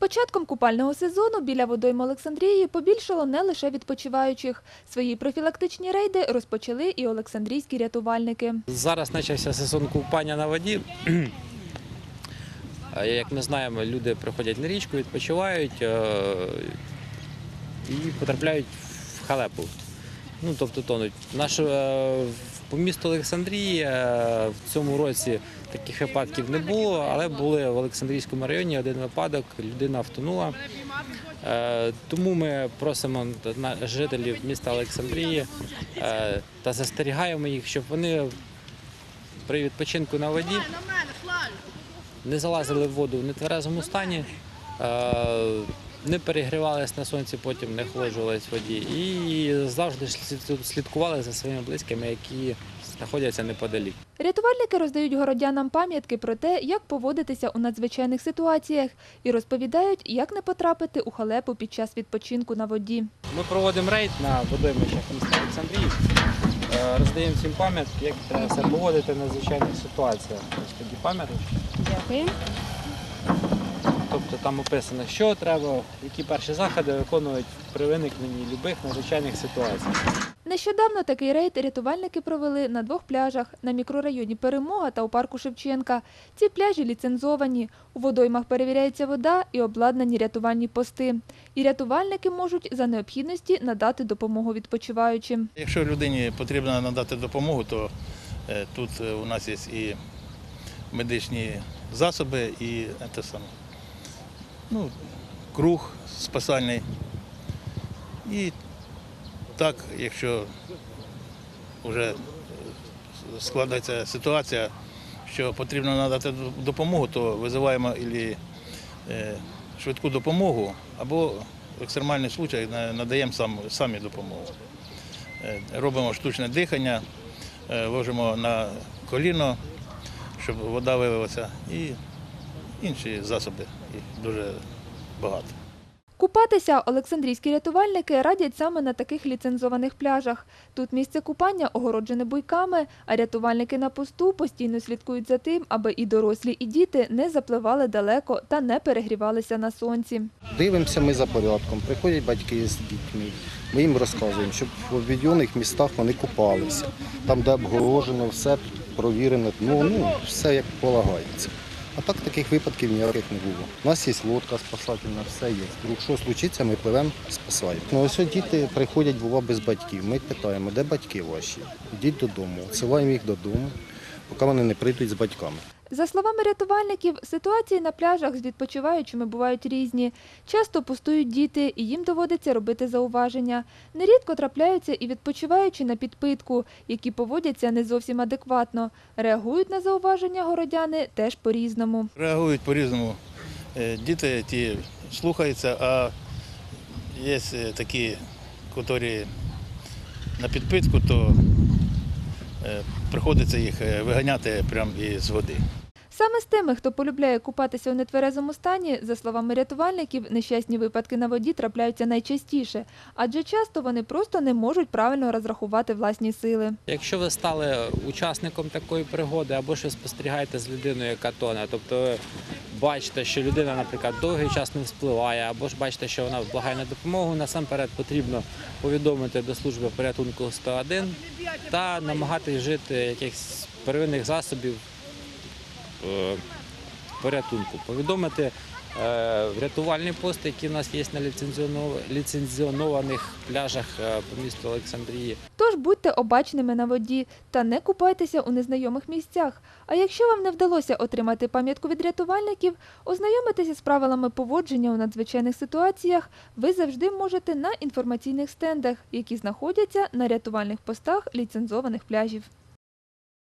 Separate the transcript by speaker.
Speaker 1: початком купального сезону біля водойм Олександрії побільшало не лише відпочиваючих. Свої профілактичні рейди розпочали і олександрійські рятувальники.
Speaker 2: Зараз почався сезон купання на воді. Як ми знаємо, люди приходять на річку, відпочивають е, і потрапляють в халепу. Ну, тобто тонуть. Наш, е, по місту Олександрії е, в цьому році таких випадків не було, але були в Олександрійському районі один випадок, людина втонула. Е, Тому ми просимо жителів міста Олександрії е, та застерігаємо їх, щоб вони при відпочинку на воді не залазили в воду в нетверезому стані, не перегрівались на сонці, потім не охолоджувались в воді і завжди слід- слідкували за своїми близькими, які знаходяться неподалік.
Speaker 1: Рятувальники роздають городянам пам'ятки про те, як поводитися у надзвичайних ситуаціях, і розповідають, як не потрапити у халепу під час відпочинку на воді.
Speaker 2: Ми проводимо рейд на водоймищах міста Олександрії. Е, Роздаємо всім пам'ятки, як треба себе поводити в надзвичайних ситуаціях. Ось такі пам'ятки.
Speaker 1: Дякую.
Speaker 2: Там описано, що треба, які перші заходи виконують при виникненні будь-яких надзвичайних ситуацій.
Speaker 1: Нещодавно такий рейд рятувальники провели на двох пляжах на мікрорайоні Перемога та у парку Шевченка. Ці пляжі ліцензовані. У водоймах перевіряється вода і обладнані рятувальні пости. І рятувальники можуть за необхідності надати допомогу відпочиваючим.
Speaker 3: Якщо людині потрібно надати допомогу, то е, тут е, у нас є і медичні засоби, і те саме, ну, круг спасальний. І так, якщо вже складається ситуація, що потрібно надати допомогу, то визиваємо ілі, е, швидку допомогу або в екстремальний случай надаємо сам, самі допомогу. Е, робимо штучне дихання, е, ложимо на коліно, щоб вода вивелася, і інші засоби, їх дуже багато.
Speaker 1: Купатися олександрійські рятувальники радять саме на таких ліцензованих пляжах. Тут місце купання огороджене буйками, а рятувальники на посту постійно слідкують за тим, аби і дорослі, і діти не запливали далеко та не перегрівалися на сонці.
Speaker 4: Дивимося ми за порядком. Приходять батьки з дітьми. Ми їм розказуємо, щоб в обведених містах вони купалися. Там, де обгорожено, все провірено, ну, ну все як полагається. А так таких випадків ніяких не було. У нас є лодка спасательна, все є. Вдруг що случиться, ми пливемо, спасаємо. Ну ось діти приходять, бува, без батьків. Ми питаємо, де батьки ваші? Йдіть додому, відсилаємо їх додому, поки вони не прийдуть з батьками.
Speaker 1: За словами рятувальників, ситуації на пляжах з відпочиваючими бувають різні. Часто пустують діти, і їм доводиться робити зауваження. Нерідко трапляються і відпочиваючі на підпитку, які поводяться не зовсім адекватно. Реагують на зауваження городяни теж по-різному.
Speaker 3: Реагують по-різному. Е, Діти ті слухаються, а є е, такі, які на підпитку, то е, приходиться їх виганяти прямо із води.
Speaker 1: Саме з тими, хто полюбляє купатися у нетверезому стані, за словами рятувальників, нещасні випадки на воді трапляються найчастіше, адже часто вони просто не можуть правильно розрахувати власні сили.
Speaker 2: Якщо ви стали учасником такої пригоди, або ви спостерігаєте з людиною, яка тоне, тобто бачите, що людина, наприклад, довгий час не вспливає, або ж бачите, що вона благає на допомогу, насамперед потрібно повідомити до служби порятунку 101 та намагатись вжити якихось первинних засобів порятунку. Повідомити е, рятувальні пости, які в нас є на ліцензіоно- ліцензіонованих пляжах е, по місту Олександрії.
Speaker 1: Тож будьте обачними на воді та не купайтеся у незнайомих місцях. А якщо вам не вдалося отримати пам'ятку від рятувальників, ознайомитися з правилами поводження у надзвичайних ситуаціях ви завжди можете на інформаційних стендах, які знаходяться на рятувальних постах ліцензованих пляжів.